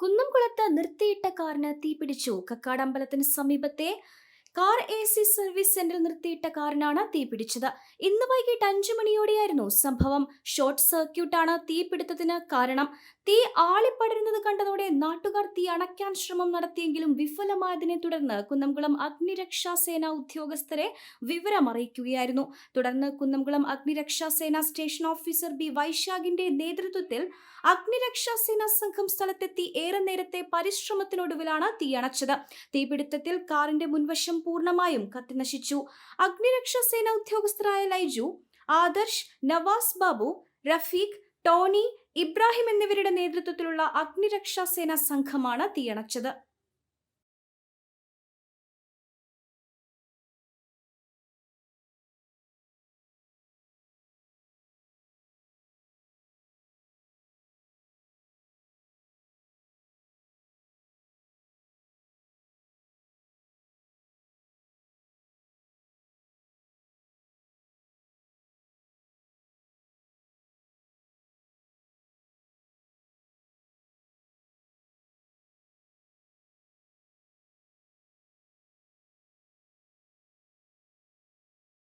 കുന്നംകുളത്ത് നിർത്തിയിട്ട കാറിന് തീപിടിച്ചു. കക്കാടമ്പലത്തിന് സമീപത്തെ കാർ എ സി സർവീസ് സെന്ററിൽ നിർത്തിയിട്ട കാറിനാണ് തീപിടിച്ചത് ഇന്ന് വൈകിട്ട് അഞ്ചു മണിയോടെയായിരുന്നു സംഭവം. ഷോർട്ട് സർക്യൂട്ടാണ് തീപിടുത്തത്തിന് കാരണം. തീ ആളിപ്പടരുന്നത് കണ്ടതോടെ നാട്ടുകാർ തീ അണയ്ക്കാൻ ശ്രമം നടത്തിയെങ്കിലും വിഫലമായതിനെ തുടർന്ന് കുന്നംകുളം അഗ്നിരക്ഷാ സേന ഉദ്യോഗസ്ഥരെ വിവരമറിയിക്കുകയായിരുന്നു. തുടർന്ന് കുന്നംകുളം അഗ്നിരക്ഷാ സേന സ്റ്റേഷൻ ഓഫീസർ ബി വൈശാഖിന്റെ നേതൃത്വത്തിൽ അഗ്നിരക്ഷാ സേന സംഘം സ്ഥലത്തെത്തി ഏറെ നേരത്തെ പരിശ്രമത്തിനൊടുവിലാണ് തീയണച്ചത് തീപിടുത്തത്തിൽ കാറിന്റെ മുൻവശം പൂർണമായും കത്തിനശിച്ചു. അഗ്നിരക്ഷാ സേന ഉദ്യോഗസ്ഥരായ ലൈജു ആദർശ് നവാസ് ബാബു റഫീഖ് ടോണി ഇബ്രാഹിം എന്നിവരുടെ നേതൃത്വത്തിലുള്ള അഗ്നിരക്ഷാ സേന സംഘമാണ് തീയണച്ചത്.